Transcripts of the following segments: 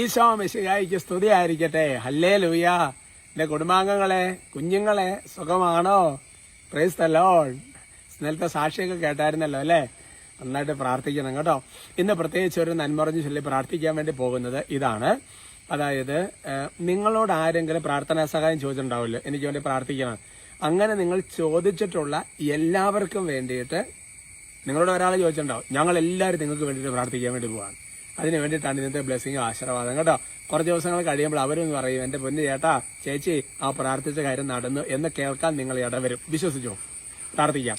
ഈശോ മിശിഹായിക്ക് സ്തുതി ആയിരിക്കട്ടെ ഹല്ലേ ലൂയ എന്റെ കുടുംബാംഗങ്ങളെ കുഞ്ഞുങ്ങളെ സുഖമാണോ? പ്രൈസ് തല്ലോ ഇന്നലത്തെ സാക്ഷിയൊക്കെ കേട്ടായിരുന്നല്ലോ അല്ലേ? നന്നായിട്ട് പ്രാർത്ഥിക്കണം കേട്ടോ. ഇന്ന് പ്രത്യേകിച്ച് ഒരു നന്മറിഞ്ഞ് ചൊല്ലി പ്രാർത്ഥിക്കാൻ വേണ്ടി പോകുന്നത് ഇതാണ്. അതായത് നിങ്ങളോട് ആരെങ്കിലും പ്രാർത്ഥനാ സഹായം ചോദിച്ചിട്ടുണ്ടാവില്ലോ? എനിക്ക് വേണ്ടി പ്രാർത്ഥിക്കണം. അങ്ങനെ നിങ്ങൾ ചോദിച്ചിട്ടുള്ള എല്ലാവർക്കും വേണ്ടിയിട്ട് നിങ്ങളോട് ഒരാൾ ചോദിച്ചിട്ടുണ്ടാവും. ഞങ്ങൾ എല്ലാവരും നിങ്ങൾക്ക് വേണ്ടിയിട്ട് പ്രാർത്ഥിക്കാൻ വേണ്ടി പോവാണ്. അതിന് വേണ്ടിയിട്ടാണ് ഇന്നത്തെ ബ്ലെസ്സിങ് ആശീർവാദം. കേട്ടോ കുറച്ച് ദിവസങ്ങൾ കഴിയുമ്പോൾ അവരൊന്ന് പറയും എന്റെ പൊന്നു ചേട്ടാ ചേച്ചി ആ പ്രാർത്ഥിച്ച കാര്യം നടന്നു എന്ന് കേൾക്കാൻ നിങ്ങൾ ഇടവരും. വിശ്വസിച്ചോ? പ്രാർത്ഥിക്കാം.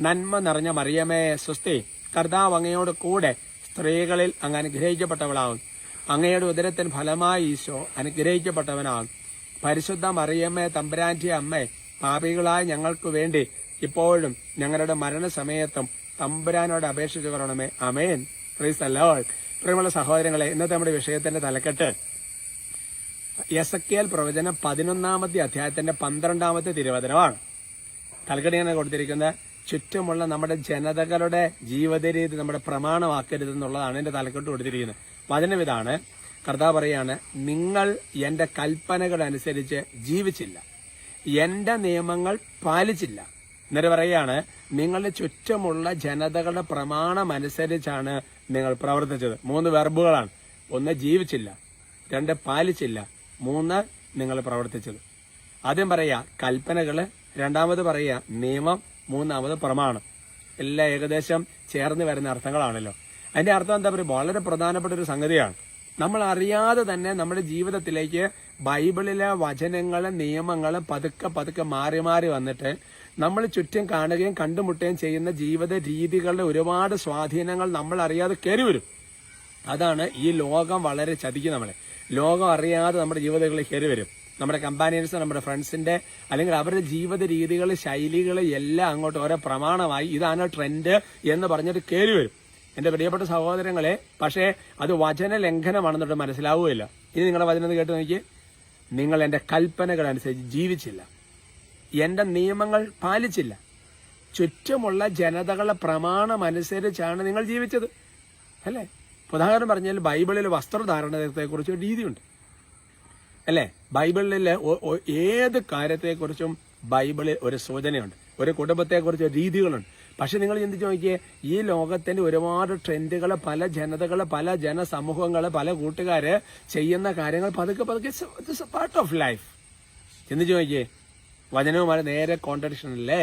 നന്മ നിറഞ്ഞ മറിയമേ സ്വസ്തി കർത്താവ് അങ്ങയോട് കൂടെ സ്ത്രീകളിൽ അങ്ങ് അനുഗ്രഹിക്കപ്പെട്ടവളാവും. അങ്ങയുടെ ഉദരത്തിന് ഫലമായി ഈശോ അനുഗ്രഹിക്കപ്പെട്ടവനാകും പരിശുദ്ധ മറിയമ്മേ തമ്പുരാന്റെ അമ്മേ പാപികളായ ഞങ്ങൾക്ക് വേണ്ടി ഇപ്പോഴും ഞങ്ങളുടെ മരണസമയത്തും തമ്പുരാനോട് അപേക്ഷിച്ചു കൊള്ളണമേ. അമേൻ പ്രീസ് അല്ലോൾ പ്രിയമുള്ള സഹോദരങ്ങളെ ഇന്നത്തെ നമ്മുടെ വിഷയത്തിന്റെ തലക്കെട്ട്. എസ് എസക്കിയൽ പ്രവചനം പതിനൊന്നാമത്തെ അധ്യായത്തിന്റെ പന്ത്രണ്ടാമത്തെ തിരുവചനമാണ്. തലക്കെട്ടിങ്ങനെ കൊടുത്തിരിക്കുന്നത് ചുറ്റുമുള്ള നമ്മുടെ ജനതകളുടെ ജീവിത രീതി നമ്മുടെ പ്രമാണമാക്കരുത് എന്നുള്ളതാണ് എന്റെ തലക്കെട്ട് കൊടുത്തിരിക്കുന്നത്. വചനം ഇതാണ്. കർത്താവ് പറയാണ് നിങ്ങൾ എന്റെ കൽപ്പനകൾ അനുസരിച്ച് ജീവിച്ചില്ല. എന്റെ നിയമങ്ങൾ പാലിച്ചില്ല. എന്നിട്ട് പറയാണ് നിങ്ങളുടെ ചുറ്റുമുള്ള ജനതകളുടെ പ്രമാണം അനുസരിച്ചാണ് നിങ്ങൾ പ്രവർത്തിച്ചത്. മൂന്ന് വെർബുകളാണ്. ഒന്ന് ജീവിച്ചില്ല രണ്ട് പാലിച്ചില്ല മൂന്ന് നിങ്ങൾ പ്രവർത്തിച്ചത്. ആദ്യം പറയാ കൽപ്പനകൾ. രണ്ടാമത് പറയാ നിയമം. മൂന്നാമത് പ്രമാണം. എല്ലാം ഏകദേശം ചേർന്ന് വരുന്ന അർത്ഥങ്ങളാണല്ലോ. അതിന്റെ അർത്ഥം എന്താ പറയുക? വളരെ പ്രധാനപ്പെട്ട ഒരു സംഗതിയാണ്. നമ്മൾ അറിയാതെ തന്നെ നമ്മുടെ ജീവിതത്തിലേക്ക് ബൈബിളിലെ വചനങ്ങളും നിയമങ്ങളും പതുക്കെ പതുക്കെ മാറി മാറി വന്നിട്ട് നമ്മൾ ചുറ്റും കാണുകയും കണ്ടുമുട്ടുകയും ചെയ്യുന്ന ജീവിത രീതികളുടെ ഒരുപാട് സ്വാധീനങ്ങൾ നമ്മൾ അറിയാതെ കയറി വരും. അതാണ് ഈ ലോകം വളരെ ചതിക്കും നമ്മളെ. ലോകം അറിയാതെ നമ്മുടെ ജീവിതങ്ങളിൽ കയറി വരും. നമ്മുടെ കമ്പാനിയൻസ് നമ്മുടെ ഫ്രണ്ട്സിന്റെ അല്ലെങ്കിൽ അവരുടെ ജീവിത രീതികൾ ശൈലികൾ എല്ലാം അങ്ങോട്ട് ഓരോ പ്രമാണമായി ഇതാണ് ട്രെൻഡ് എന്ന് പറഞ്ഞിട്ട് കയറി വരും. എന്റെ പ്രിയപ്പെട്ട സഹോദരങ്ങളെ പക്ഷേ അത് വചന ലംഘനമാണെന്നിട്ട് മനസ്സിലാവുകയില്ല. ഇനി നിങ്ങളുടെ വചനം കേട്ട് നോക്കി നിങ്ങൾ എന്റെ കൽപ്പനകൾ അനുസരിച്ച് ജീവിച്ചില്ല. എന്റെ നിയമങ്ങൾ പാലിച്ചില്ല. ചുറ്റുമുള്ള ജനതകളുടെ പ്രമാണം അനുസരിച്ചാണ് നിങ്ങൾ ജീവിച്ചത്. അല്ലേ? ഉദാഹരണം പറഞ്ഞാൽ ബൈബിളിൽ വസ്ത്രധാരണത്തെക്കുറിച്ച് ഒരു രീതിയുണ്ട്. അല്ലേ? ബൈബിളിൽ ഏത് കാര്യത്തെക്കുറിച്ചും ബൈബിളിൽ ഒരു സൂചനയുണ്ട്. ഒരു കുടുംബത്തെക്കുറിച്ച് രീതികളുണ്ട്. പക്ഷെ നിങ്ങൾ ചിന്തിച്ച് നോക്കിയേ ഈ ലോകത്തിന്റെ ഒരുപാട് ട്രെൻഡുകൾ പല ജനതകൾ പല ജനസമൂഹങ്ങൾ പല കൂട്ടുകാര് ചെയ്യുന്ന കാര്യങ്ങൾ പതുക്കെ പതുക്കെ പാർട്ട് ഓഫ് ലൈഫ് ചിന്തിച്ച് നോക്കിയേ വചനവുമായി നേരെ കോൺട്രഡിക്ഷൻ അല്ലേ?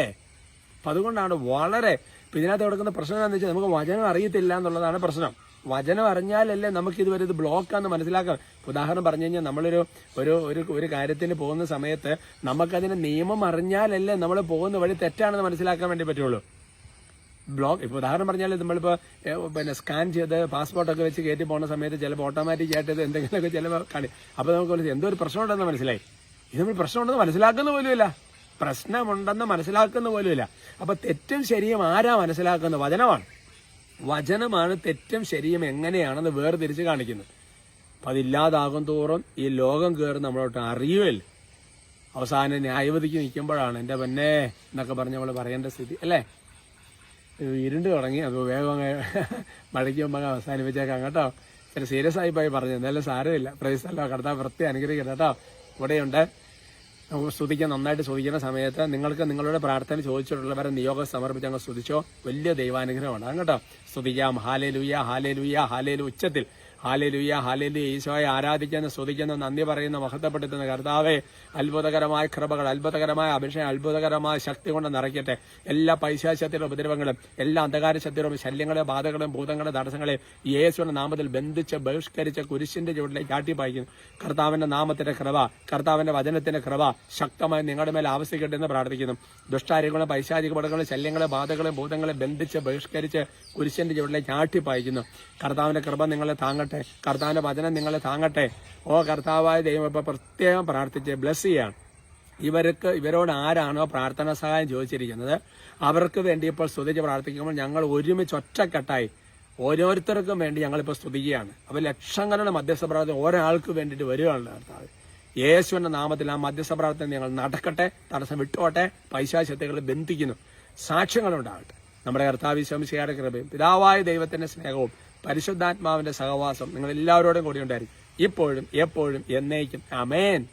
അപ്പൊ അതുകൊണ്ടാണ് വളരെ ഇപ്പൊ ഇതിനകത്ത് കൊടുക്കുന്ന പ്രശ്നം എന്താണെന്ന് വെച്ചാൽ നമുക്ക് വചനം അറിയത്തില്ല എന്നുള്ളതാണ് പ്രശ്നം. വചനം അറിഞ്ഞാലല്ലേ നമുക്ക് ഇതുവരെ ഇത് ബ്ലോക്കാന്ന് മനസ്സിലാക്കാം. ഉദാഹരണം പറഞ്ഞു കഴിഞ്ഞാൽ നമ്മളൊരു ഒരു ഒരു ഒരു കാര്യത്തിന് പോകുന്ന സമയത്ത് നമുക്കതിന് നിയമം അറിഞ്ഞാലല്ലേ നമ്മൾ പോകുന്ന വഴി തെറ്റാണെന്ന് മനസ്സിലാക്കാൻ വേണ്ടി പറ്റുള്ളൂ. ബ്ലോക്ക്. ഇപ്പോൾ ഉദാഹരണം പറഞ്ഞാൽ നമ്മളിപ്പോൾ പിന്നെ സ്കാൻ ചെയ്ത് പാസ്പോർട്ടൊക്കെ വെച്ച് കയറ്റി പോകുന്ന സമയത്ത് ചിലപ്പോൾ ഓട്ടോമാറ്റിക് ആയിട്ട് എന്തെങ്കിലുമൊക്കെ ചിലപ്പോൾ കാണി. അപ്പോൾ നമുക്ക് എന്തോ ഒരു പ്രശ്നമുണ്ടെന്ന് മനസ്സിലായി? ഇത് നമ്മൾ പ്രശ്നമുണ്ടെന്ന് മനസ്സിലാക്കുന്ന പോലുമില്ല. പ്രശ്നമുണ്ടെന്ന് മനസ്സിലാക്കുന്ന പോലുമില്ല. അപ്പോൾ തെറ്റും ശരിയും ആരാ മനസ്സിലാക്കുന്ന വചനമാണ്. വചനമാണ് തെറ്റും ശരിയും എങ്ങനെയാണെന്ന് വേർതിരിച്ച് കാണിക്കുന്നത്. അപ്പൊ അതില്ലാതാകും തോറും ഈ ലോകം കയറി നമ്മളോട്ട് അറിയുമല്ല അവസാനം ന്യായവതിക്ക് നിൽക്കുമ്പോഴാണ് എന്റെ പൊന്നെ എന്നൊക്കെ പറഞ്ഞ് നമ്മൾ പറയേണ്ട സ്ഥിതി അല്ലേ? ഇരുണ്ട് തുടങ്ങി. അത് വേഗം മഴയ്ക്ക് മുമ്പ് അവസാനിപ്പിച്ചേക്കാം കേട്ടോ. ഇച്ചിരി സീരിയസ് ആയി പോയി പറഞ്ഞു. എന്തായാലും സാരമില്ല. പ്രൈസല്ലോ കടത്താൻ വൃത്തി അനുഗ്രഹിക്കട്ടെ കേട്ടോ. ഇവിടെയുണ്ട്. സ്തുതിക്കാൻ നന്നായിട്ട് സ്തുതിക്കുന്ന സമയത്ത് നിങ്ങൾക്ക് നിങ്ങളുടെ പ്രാർത്ഥന ചോദിച്ചിട്ടുള്ളവരെ നിയോഗം സമർപ്പിച്ച് അങ്ങ് സ്തുതിച്ചോ. വലിയ ദൈവാനുഗ്രഹമാണ്. കേട്ടോ. സ്തുതിക്കാം. ഹാലേ ലുയ്യ ഹാലേ ലുയ്യ ഹാലേ ഉച്ചത്തിൽ ഹാലേ ലുയ്യ ഹാലേ ലുയ്യ ഈശോയെ ആരാധിക്കുന്ന സ്തുതിക്കുന്ന നന്ദി പറയുന്ന മഹത്വപ്പെടുത്തുന്ന. കർത്താവെ അത്ഭുതകരമായ കൃപകൾ അത്ഭുതകരമായ അഭിഷേകം അത്ഭുതകരമായ ശക്തി കൊണ്ട് നിറയ്ക്കട്ടെ. എല്ലാ പൈശാശത്തിലും ഉപദ്രവങ്ങളും എല്ലാ അന്ധകാര ശക്തികളും ശല്യങ്ങളെ ബാധകളും ഭൂതങ്ങളെ തടസ്സങ്ങളെ യേശുവിന്റെ നാമത്തിൽ ബന്ധിച്ച് ബഹിഷ്കരിച്ച് കുരിശിന്റെ ചുവട്ടിലേക്ക് ആട്ടിപ്പായിക്കുന്നു കർത്താവിന്റെ നാമത്തിന്റെ കൃപ കർത്താവിന്റെ വചനത്തിന്റെ കൃപ ശക്തമായി നിങ്ങളുടെ മേൽ ആവശ്യിക്കട്ടെ എന്ന് പ്രാർത്ഥിക്കുന്നു. ദുഷ്ടാര്യങ്ങളും പൈശാചിക പടങ്ങളും ശല്യങ്ങളെ ബാധകളും ഭൂതങ്ങളെ ബന്ധിച്ച് ബഹിഷ്കരിച്ച് കുരിശിന്റെ ചുവട്ടിലേക്ക് ആട്ടിപ്പായിക്കുന്നു കർത്താവിന്റെ കൃപ നിങ്ങളെ താങ്ങട്ടെ. കർത്താവിന്റെ വചനം നിങ്ങളെ താങ്ങട്ടെ. ഓ കർത്താവായ ദൈവം ഇപ്പൊ പ്രത്യേകം പ്രാർത്ഥിച്ച് ബ്ലസ് ചെയ്യാണ്. ഇവർക്ക് ഇവരോട് ആരാണോ പ്രാർത്ഥന സഹായം ചോദിച്ചിരിക്കുന്നത് അവർക്ക് വേണ്ടി ഇപ്പോൾ സ്തുതിച്ച് പ്രാർത്ഥിക്കുമ്പോൾ ഞങ്ങൾ ഒരുമിച്ച് ഒറ്റക്കെട്ടായി. ഓരോരുത്തർക്കും വേണ്ടി ഞങ്ങളിപ്പോൾ സ്തുതിക്കുകയാണ്. അപ്പോൾ ലക്ഷങ്ങളുടെ മധ്യസ്ഥ പ്രാർത്ഥന ഒരാൾക്ക് വേണ്ടിയിട്ട് വരികയാണ് കർത്താവ്. യേശുവിന്റെ നാമത്തിൽ ആ മധ്യസ്ഥ പ്രാർത്ഥന ഞങ്ങൾ നടക്കട്ടെ തടസ്സം വിട്ടോട്ടെ പൈശാശക്തികൾ ബന്ധിക്കുന്നു സാക്ഷ്യങ്ങളുണ്ടാകട്ടെ. നമ്മുടെ കർത്താവ് ശംശയുടെ കൃപയും പിതാവായ ദൈവത്തിന്റെ സ്നേഹവും പരിശുദ്ധാത്മാവിന്റെ സഹവാസം നിങ്ങൾ എല്ലാവരോടും കൂടി ഉണ്ടായിരിക്കും. ഇപ്പോഴും എപ്പോഴും എന്നേക്കും. അമേൻ